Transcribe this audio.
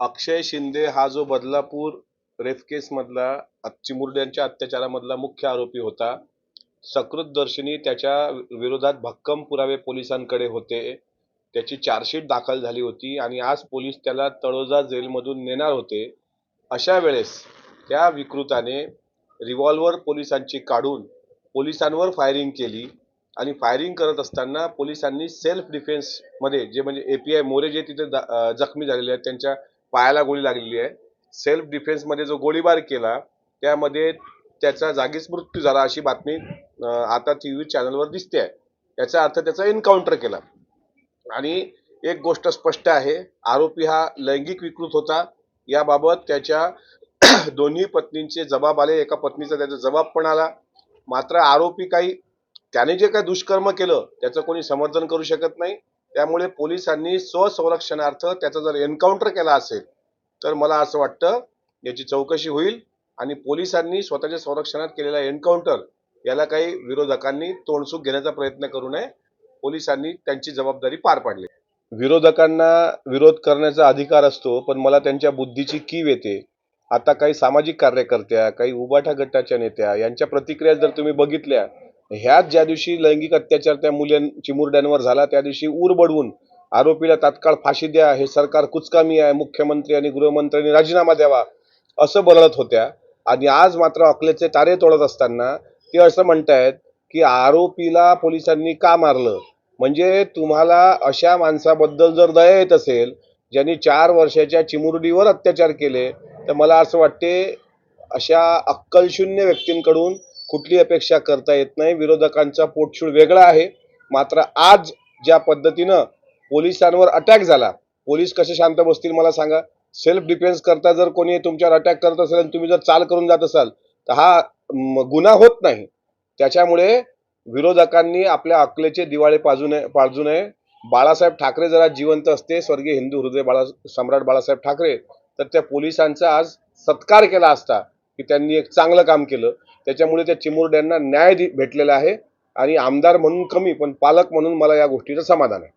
अक्षय शिंदे हा जो बदलापूर रेप चिमुरड्यांच्या अत्याचारामधला मुख्य आरोपी होता सकृतदर्शनी त्याच्या विरोधात भक्कम पुरावे पोलिसांकडे होते. त्याची चार्जशीट दाखल झाली होती आणि आज पोलीस त्याला तळोजा जेलमधून नेणार होते. अशा वेळेस त्या विकृताने रिव्हॉल्वर पोलिसांची काढून पोलिसांवर फायरिंग केली आणि फायरिंग करत असताना पोलिसांनी सेल्फ डिफेन्समध्ये जे म्हणजे ए पी आय मोरे जे तिथे दा- जखमी झालेले आहेत त्यांच्या पायाला गोळी लागलेली आहे. सेल्फ डिफेन्समध्ये जो गोळीबार केला त्यामध्ये त्याचा जागीच मृत्यू झाला अशी बातमी आता टी व्ही चॅनलवर दिसते आहे. याचा अर्थ त्याचा एन्काउंटर केला. आणि एक गोष्ट स्पष्ट आहे आरोपी हा लैंगिक विकृत होता. याबाबत त्याच्या दोन्ही पत्नींचे जबाब आले. एका पत्नीचा त्याचा जबाब पण आला. मात्र आरोपी काही त्याने जे काही दुष्कर्म केलं त्याचं कोणी समर्थन करू शकत नाही. त्यामुळे पोलिसांनी स्वसंरक्षणार्थ त्याचा जर एन्काउंटर केला असेल तर मला असं वाटतं याची चौकशी होईल आणि पोलिसांनी स्वतःच्या संरक्षणात केलेला एन्काउंटर याला काही विरोधकांनी तोंडसूक घेण्याचा प्रयत्न करू नये. पोलिसांनी त्यांची जबाबदारी पार पाडली. विरोधकांना विरोध करण्याचा अधिकार असतो पण मला त्यांच्या बुद्धीची कीव येते. आता काही सामाजिक कार्यकर्त्या काही उबाठा गटाच्या नेत्या यांच्या प्रतिक्रिया जर तुम्ही बघितल्या ह्याच ज्या दिवशी लैंगिक अत्याचार त्या मुलीं चिमुरड्यांवर झाला त्या दिवशी ऊर बडवून आरोपीला तात्काळ फाशी द्या हे सरकार कुचकामी आहे मुख्यमंत्री आणि गृहमंत्र्यांनी राजीनामा द्यावा असं बोलत होत्या. आणि आज मात्र अकलेचे तारे तोडत असताना ते असं म्हणतायत की आरोपीला पोलिसांनी का मारलं? म्हणजे तुम्हाला अशा माणसाबद्दल जर दया येत असेल ज्यांनी चार वर्षाच्या चिमुरडीवर अत्याचार केले तर मला असं वाटते अशा अक्कलशून्य व्यक्तींकडून कुठली अपेक्षा करता येत नाही. विरोधकांचा पोटशूळ वेगळा आहे. मात्र आज ज्या पद्धतीनं पोलिसांवर अटॅक झाला पोलीस कसे शांत बसतील मला सांगा. सेल्फ डिफेन्स करता जर कोणी तुमच्यावर अटॅक करत असेल आणि तुम्ही जर चाल करून जात असाल तर हा गुन्हा होत नाही. त्याच्यामुळे विरोधकांनी आपल्या अकलेचे दिवाळे पाजू नये पाजू नये. बाळासाहेब ठाकरे जरा जिवंत असते. स्वर्गीय हिंदू हृदय बाळा सम्राट बाळासाहेब ठाकरे. तर त्या पोलिसांचा आज सत्कार केला असता की त्यांनी एक चांगलं काम केलं. त्याच्यामुळे त्या चिमुरड्यांना न्याय दि- भेटलेला आहे. आणि आमदार म्हणून कमी पण पालक म्हणून मला या गोष्टीचं समाधान आहे.